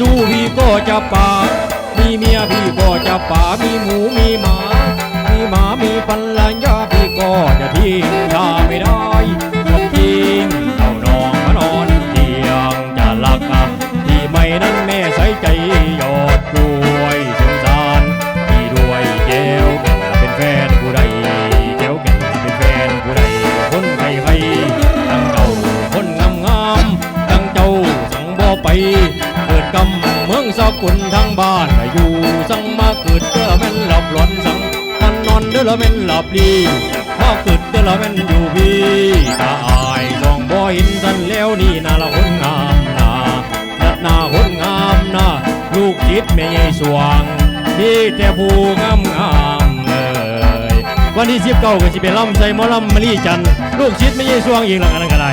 สู้พี่ก็จะป่า มีเมียพี่ก็จะป่า มีหมูมีหมา มีหมามีภรรยาพี่ก็จะทิ้งชาไม่ได้ต้องทิ้งเอานองมานอนเตียงจะหลักอับที่ไม่นั้นแม่ใส่ใจหยอดด้วยสงสารพี่ด้วยแก้วแก่เป็นแฟนผู้ใดแก้วแก่เป็นแฟนผู้ใดคนใครใครตั้งเจ้าคนงามงามๆตั้งเจ้าสังบ่ไป สกุลทางบ้านอยู่สังมาเกิดเด้อแม่นหลับหลอนสังมันนอนเด้อละแม่นหลับดีมาเกิดเด้อละแม่นอยู่พี่ตาอายลองบ่เห็นสันแล้วนี่นาละคนงามนานัดหน้าคนงามนาลูกจิตแม่ใหญ่สว่างที่แต่ผู้งามงามเลยวันที่สิบเก้าก็สิเป็นลำใส่หมอลำมะลีจันลูกชิดไม่ใช่สว่างอีกหลังอันนั้นก็ได้